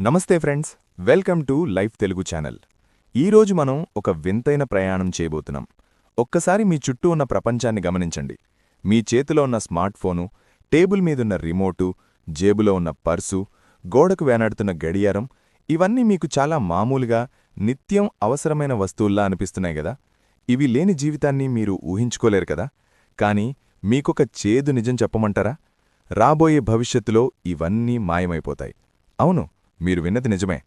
నమస్తే friends welcome to life Telugu channel. ఈరోజు మనం ఒక వింతైన ప్రయాణం చేయబోతున్నాం. ఒక్కసారి మీ చుట్టూ ఉన్న ప్రపంచాన్ని గమనించండి. మీ చేతిలో ఉన్న స్మార్ట్ ఫోను టేబుల్ మీదున్న రిమోటు జేబులో ఉన్న పర్సు గోడకు వేనాడుతున్న గడియారం ఇవన్నీ మీకు చాలా మామూలుగా నిత్యం అవసరమైన వస్తువుల్లా అనిపిస్తున్నాయి కదా ఇవి లేని జీవితాన్ని మీరు ఊహించుకోలేరు కదా? కానీ మీకొక చేదు నిజం చెప్పమంటారా? రాబోయే భవిష్యత్తులో ఇవన్నీ మాయమైపోతాయి. అవును మీరు విన్నది నిజమే.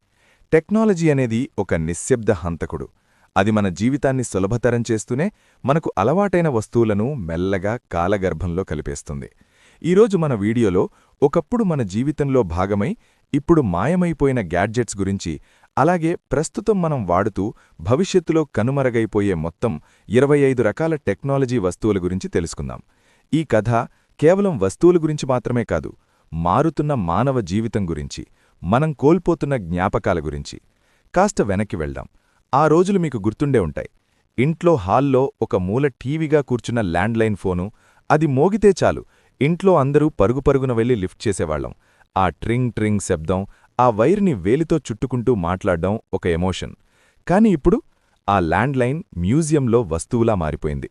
టెక్నాలజీ అనేది ఒక నిశ్శబ్ద హంతకుడు. అది మన జీవితాన్ని సులభతరం చేస్తూనే మనకు అలవాటైన వస్తువులను మెల్లగా కాలగర్భంలో కలిపేస్తుంది. ఈరోజు మన వీడియోలో ఒకప్పుడు మన జీవితంలో భాగమై ఇప్పుడు మాయమైపోయిన గ్యాడ్జెట్స్ గురించి అలాగే ప్రస్తుతం మనం వాడుతూ భవిష్యత్తులో కనుమరగైపోయే మొత్తం ఇరవై ఐదు రకాల టెక్నాలజీ వస్తువుల గురించి తెలుసుకుందాం. ఈ కథ కేవలం వస్తువుల గురించి మాత్రమే కాదు మారుతున్న మానవ జీవితం గురించి మనం కోల్పోతున్న జ్ఞాపకాల గురించి. కాస్త వెనక్కి వెళ్దాం. ఆ రోజులు మీకు గుర్తుండే ఉంటాయి. ఇంట్లో హాల్లో ఒక మూల టీవీగా కూర్చున్న ల్యాండ్లైన్ ఫోను. అది మోగితే చాలు. ఇంట్లో అందరూ పరుగు పరుగున వెళ్ళి లిఫ్ట్ చేసేవాళ్ళం ఆ ట్రింగ్ ట్రింగ్ శబ్దం ఆ వైర్ని వేలితో చుట్టుకుంటూ మాట్లాడడం ఒక ఎమోషన్. కాని ఇప్పుడు ఆ ల్యాండ్లైన్ మ్యూజియంలో వస్తువులా మారిపోయింది.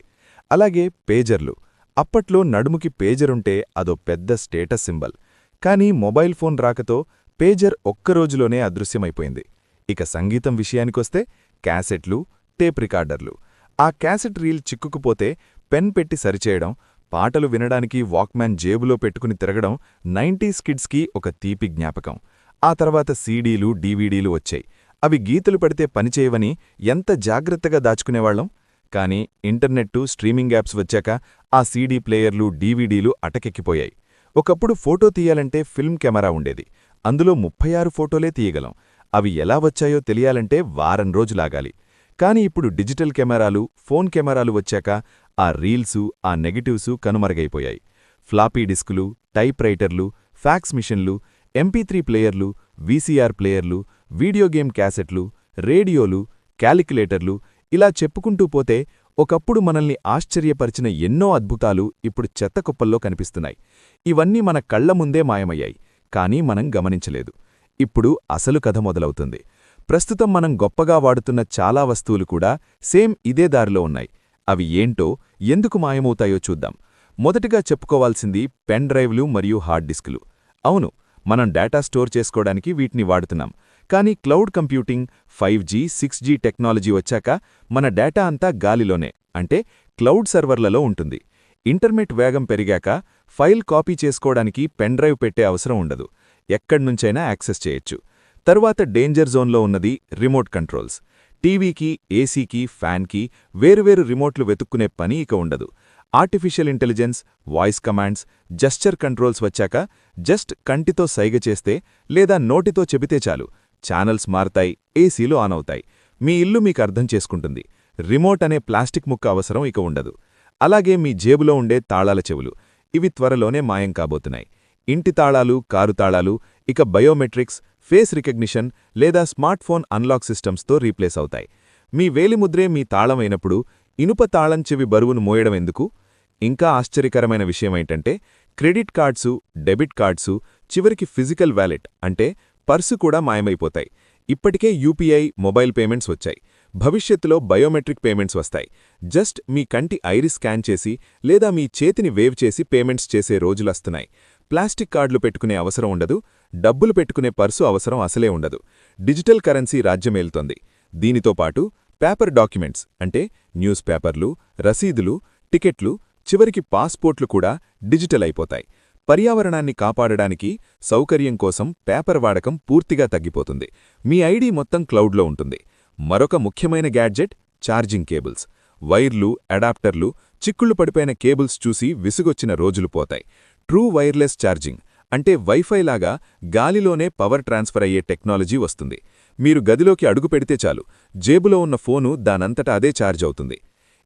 అలాగే పేజర్లు. అప్పట్లో నడుముకి పేజరుంటే అదో పెద్ద స్టేటస్ సింబల్. కానీ మొబైల్ ఫోన్ రాకతో పేజర్ ఒక్కరోజులోనే అదృశ్యమైపోయింది. ఇక సంగీతం విషయానికొస్తే క్యాసెట్లు టేప్ రికార్డర్లు. ఆ క్యాసెట్ రీల్ చిక్కుకుపోతే పెన్ పెట్టి సరిచేయడం పాటలు వినడానికి వాక్మ్యాన్ జేబులో పెట్టుకుని తిరగడం నైంటీస్ కిడ్స్కి ఒక తీపి జ్ఞాపకం. ఆ తర్వాత సీడీలు డీవీడీలు వచ్చాయి. అవి గీతలు పడితే పనిచేయవని ఎంత జాగ్రత్తగా దాచుకునేవాళ్ళం కానీ ఇంటర్నెట్టు స్ట్రీమింగ్ యాప్స్ వచ్చాక ఆ సీడీ ప్లేయర్లు డీవీడీలు అటకెక్కిపోయాయి. ఒకప్పుడు ఫోటో తీయాలంటే ఫిల్మ్ కెమెరా ఉండేది. అందులో ముప్పై ఆరు ఫోటోలే తీయగలం. అవి ఎలా వచ్చాయో తెలియాలంటే వారం రోజులాగాలి. కానీ ఇప్పుడు డిజిటల్ కెమెరాలు ఫోన్ కెమెరాలు వచ్చాక ఆ రీల్సు ఆ నెగటివ్సు కనుమరుగైపోయాయి. ఫ్లాపీ డిస్కులు టైప్ రైటర్లు ఫ్యాక్స్ మిషన్లు ఎంపీ ప్లేయర్లు వీసీఆర్ ప్లేయర్లు వీడియో గేమ్ క్యాసెట్లు రేడియోలు క్యాలిక్యులేటర్లు ఇలా చెప్పుకుంటూ పోతే ఒకప్పుడు మనల్ని ఆశ్చర్యపరిచిన ఎన్నో అద్భుతాలు ఇప్పుడు చెత్తకుప్పల్లో కనిపిస్తున్నాయి. ఇవన్నీ మన కళ్ళ ముందే మాయమయ్యాయి. కానీ మనం గమనించలేదు. ఇప్పుడు అసలు కథ మొదలవుతుంది. ప్రస్తుతం మనం గొప్పగా వాడుతున్న చాలా వస్తువులు కూడా సేమ్ ఇదే దారిలో ఉన్నాయి. అవి ఏంటో ఎందుకు మాయమవుతాయో చూద్దాం. మొదటిగా చెప్పుకోవాల్సింది పెన్ డ్రైవ్లు మరియు హార్డ్ డిస్కులు. అవును మనం డేటా స్టోర్ చేసుకోవడానికి వీటిని వాడుతున్నాం. కానీ cloud computing five G six G technology వచ్చాక మన డేటా అంతా గాలిలోనే అంటే క్లౌడ్ సర్వర్లలో ఉంటుంది. ఇంటర్నెట్ వేగం పెరిగాక ఫైల్ కాపీ చేసుకోవడానికి పెన్ డ్రైవ్ పెట్టే అవసరం ఉండదు. ఎక్కడ్నుంచైనా యాక్సెస్ చేయొచ్చు. తరువాత డేంజర్ జోన్లో ఉన్నది రిమోట్ కంట్రోల్స్. టీవీకి ఏసీకి ఫ్యాన్కి వేరువేరు రిమోట్లు వెతుక్కునే పని ఇక ఉండదు. Artificial intelligence voice commands gesture controls వచ్చాక జస్ట్ కంటితో సైగ చేస్తే లేదా నోటితో చెబితే చాలు. ఛానల్స్ మారతాయి ఏసీలు ఆన్ అవుతాయి. మీ ఇల్లు మీకు అర్థం చేసుకుంటుంది. రిమోట్ అనే ప్లాస్టిక్ ముక్క అవసరం ఇక ఉండదు. అలాగే మీ జేబులో ఉండే తాళాల చెవులు. ఇవి త్వరలోనే మాయం కాబోతున్నాయి. ఇంటి తాళాలు కారు తాళాలు ఇక బయోమెట్రిక్స్ ఫేస్ రికగ్నిషన్ లేదా స్మార్ట్ ఫోన్ అన్లాక్ సిస్టమ్స్తో రీప్లేస్ అవుతాయి. మీ వేలిముద్రే మీ తాళమైనప్పుడు ఇనుప తాళం చెవి బరువును మోయడం ఎందుకు? ఇంకా ఆశ్చర్యకరమైన విషయమేంటంటే క్రెడిట్ కార్డ్సు డెబిట్ కార్డ్సు చివరికి ఫిజికల్ వ్యాలెట్ అంటే పర్సు కూడా మాయమైపోతాయి. ఇప్పటికే యూపీఐ మొబైల్ పేమెంట్స్ వచ్చాయి. భవిష్యత్తులో బయోమెట్రిక్ పేమెంట్స్ వస్తాయి. జస్ట్ మీ కంటి ఐరి స్కాన్ చేసి లేదా మీ చేతిని వేవ్ చేసి పేమెంట్స్ చేసే రోజులస్తున్నాయి ప్లాస్టిక్ కార్డులు పెట్టుకునే అవసరం ఉండదు. డబ్బులు పెట్టుకునే పర్సు అవసరం అసలే ఉండదు. డిజిటల్ కరెన్సీ రాజ్యమేలుతోంది దీనితో పాటు పేపర్ డాక్యుమెంట్స్ అంటే న్యూస్ పేపర్లు రసీదులు టికెట్లు చివరికి పాస్పోర్ట్లు కూడా డిజిటల్ అయిపోతాయి. పర్యావరణాన్ని కాపాడడానికి సౌకర్యం కోసం పేపర్ వాడకం పూర్తిగా తగ్గిపోతుంది. మీ ఐడి మొత్తం క్లౌడ్లో ఉంటుంది. మరొక ముఖ్యమైన గ్యాడ్జెట్ ఛార్జింగ్ కేబుల్స్. వైర్లు అడాప్టర్లు చిక్కుళ్ళు పడిపోయిన కేబుల్స్ చూసి విసుగొచ్చిన రోజులు పోతాయి. ట్రూ వైర్లెస్ ఛార్జింగ్ అంటే వైఫై లాగా గాలిలోనే పవర్ ట్రాన్స్ఫర్ అయ్యే టెక్నాలజీ వస్తుంది. మీరు గదిలోకి అడుగు పెడితే చాలు జేబులో ఉన్న ఫోను దానంతటా అదే ఛార్జ్ అవుతుంది.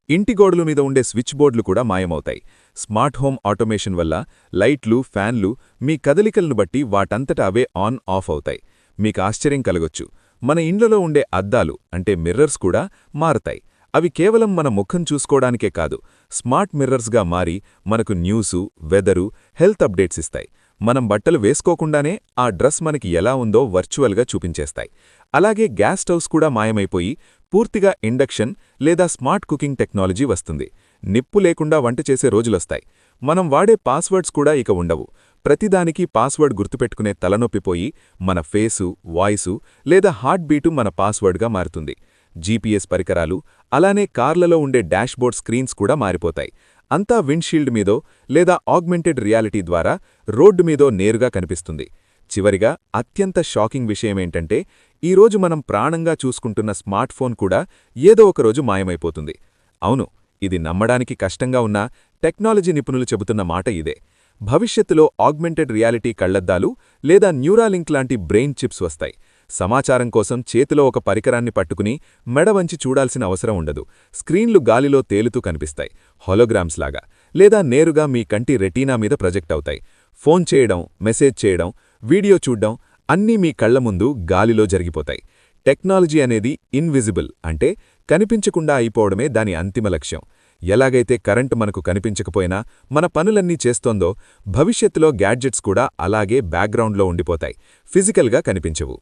ఇంటి గోడల మీద ఉండే స్విచ్ బోర్డులు కూడా మాయమవుతాయి. స్మార్ట్ హోమ్ ఆటోమేషన్ వల్ల లైట్లు ఫ్యాన్లు మీ కదలికలను బట్టి వాటంతట అవే ఆన్ ఆఫ్ అవుతాయి. మీకు ఆశ్చర్యం కలగొచ్చు. మన ఇండ్లలో ఉండే అద్దాలు అంటే మిర్రర్స్ కూడా మారతాయి. అవి కేవలం మన ముఖం చూసుకోవడానికే కాదు స్మార్ట్ మిర్రర్స్గా మారి మనకు న్యూసు వెదరు హెల్త్ అప్డేట్స్ ఇస్తాయి. మనం బట్టలు వేసుకోకుండానే ఆ డ్రెస్ మనకి ఎలా ఉందో వర్చువల్గా చూపించేస్తాయి. అలాగే గ్యాస్ స్టవ్స్ కూడా మాయమైపోయి పూర్తిగా ఇండక్షన్ లేదా స్మార్ట్ కుకింగ్ టెక్నాలజీ వస్తుంది. నిప్పు లేకుండా వంట చేసే రోజులొస్తాయి. మనం వాడే పాస్వర్డ్స్ కూడా ఇక ఉండవు. ప్రతిదానికి పాస్వర్డ్ గుర్తుపెట్టుకునే తలనొప్పిపోయి మన ఫేసు వాయిసు లేదా హార్ట్ బీటు మన పాస్వర్డ్గా మారుతుంది. జీపీఎస్ పరికరాలు అలానే కార్లలో ఉండే డాష్బోర్డ్ స్క్రీన్స్ కూడా మారిపోతాయి. అంతా విండ్షీల్డ్ మీదో లేదా ఆగ్మెంటెడ్ రియాలిటీ ద్వారా రోడ్డు మీదో నేరుగా కనిపిస్తుంది. చివరిగా అత్యంత షాకింగ్ విషయమేంటంటే ఈరోజు మనం ప్రాణంగా చూసుకుంటున్న స్మార్ట్ ఫోన్ కూడా ఏదో ఒకరోజు మాయమైపోతుంది. అవును ఇది నమ్మడానికి కష్టంగా ఉన్నా టెక్నాలజీ నిపుణులు చెబుతున్న మాట ఇదే. భవిష్యత్తులో ఆగ్మెంటెడ్ రియాలిటీ కళ్ళద్దాలు లేదా న్యూరాలింక్ లాంటి బ్రెయిన్ చిప్స్ వస్తాయి. సమాచారం కోసం చేతిలో ఒక పరికరాన్ని పట్టుకుని మెడవంచి చూడాల్సిన అవసరం ఉండదు. స్క్రీన్లు గాలిలో తేలుతూ కనిపిస్తాయి. హోలోగ్రామ్స్ లాగా. లేదా నేరుగా మీ కంటి రెటీనా మీద ప్రొజెక్ట్ అవుతాయి. ఫోన్ చేయడం మెసేజ్ చేయడం వీడియో చూడ్డం అన్నీ మీ కళ్ళ ముందు గాలిలో జరిగిపోతాయి. టెక్నాలజీ అనేది ఇన్విజిబుల్ అంటే కనిపించకుండా అయిపోవడమే దాని అంతిమ లక్ష్యం. ఎలాగైతే కరెంట్ మనకు కనిపించకపోయినా మన పనులన్నీ చేస్తోందో భవిష్యత్తులో గ్యాడ్జెట్స్ కూడా అలాగే బ్యాక్గ్రౌండ్లో ఉండిపోతాయి ఫిజికల్గా కనిపించవు.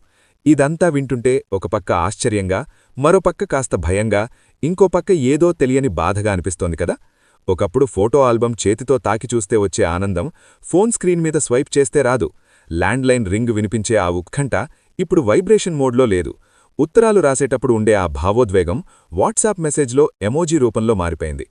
ఇదంతా వింటుంటే ఒక పక్క ఆశ్చర్యంగా మరోపక్క కాస్త భయంగా ఇంకో పక్క ఏదో తెలియని బాధగా అనిపిస్తోంది కదా? ఒకప్పుడు ఫోటో ఆల్బమ్ చేతితో తాకి చూస్తే వచ్చే ఆనందం ఫోన్ స్క్రీన్ మీద స్వైప్ చేస్తే రాదు. ల్యాండ్లైన్ రింగ్ వినిపించే ఆ ఉత్కంఠ ఇప్పుడు వైబ్రేషన్ మోడ్లో లేదు. ఉత్తరాలు రాసేటప్పుడు ఉండే ఆ భావోద్వేగం వాట్సాప్ మెసేజ్లో ఎమోజీ రూపంలో మారిపోయింది.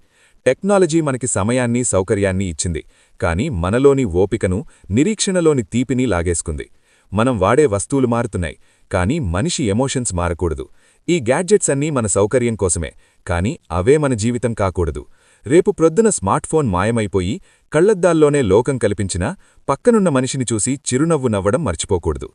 టెక్నాలజీ మనకి సమయాన్ని సౌకర్యాన్ని ఇచ్చింది. కానీ మనలోని ఓపికను నిరీక్షణలోని తీపిని లాగేసుకుంది. మనం వాడే వస్తువులు మారుతున్నాయి. కానీ మనిషి ఎమోషన్స్ మారకూడదు. ఈ గ్యాడ్జెట్స్ అన్నీ మన సౌకర్యం కోసమే. కానీ అవే మన జీవితం కాకూడదు. రేపు ప్రొద్దున స్మార్ట్ ఫోన్ మాయమైపోయి కళ్ళద్దాల్లోనే లోకం కల్పించినా పక్కనున్న మనిషిని చూసి చిరునవ్వు నవ్వడం మర్చిపోకూడదు.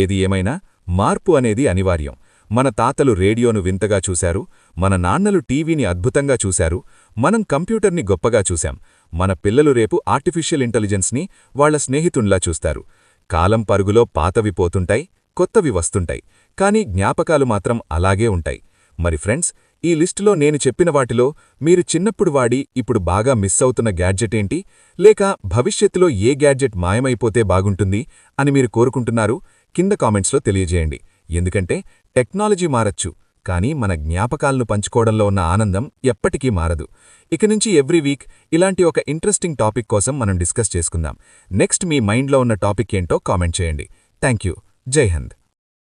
ఏది ఏమైనా మార్పు అనేది అనివార్యం. మన తాతలు రేడియోను వింతగా చూశారు మన నాన్నలు టీవీని అద్భుతంగా చూశారు మనం కంప్యూటర్ని గొప్పగా చూశాం. మన పిల్లలు రేపు ఆర్టిఫిషియల్ ఇంటెలిజెన్స్ని వాళ్ళ స్నేహితున్లా చూస్తారు. కాలం పరుగులో పాతవి పోతుంటాయి కొత్తవి వస్తుంటాయి కానీ జ్ఞాపకాలు మాత్రం అలాగే ఉంటాయి. మరి ఫ్రెండ్స్ ఈ లిస్టులో నేను చెప్పిన వాటిలో మీరు చిన్నప్పుడు వాడి ఇప్పుడు బాగా మిస్ అవుతున్న గ్యాడ్జెట్ ఏంటి? లేక భవిష్యత్తులో ఏ గ్యాడ్జెట్ మాయమైపోతే బాగుంటుంది అని మీరు కోరుకుంటున్నారు? కింద కామెంట్స్లో తెలియజేయండి. ఎందుకంటే టెక్నాలజీ మారచ్చు కానీ మన జ్ఞాపకాలను పంచుకోవడంలో ఉన్న ఆనందం ఎప్పటికీ మారదు. ఇక నుంచి ఎవ్రీ వీక్ ఇలాంటి ఒక ఇంట్రెస్టింగ్ టాపిక్ కోసం మనం డిస్కస్ చేసుకుందాం. నెక్స్ట్ మీ మైండ్లో ఉన్న టాపిక్ ఏంటో కామెంట్ చేయండి. Thank you. జై హింద్.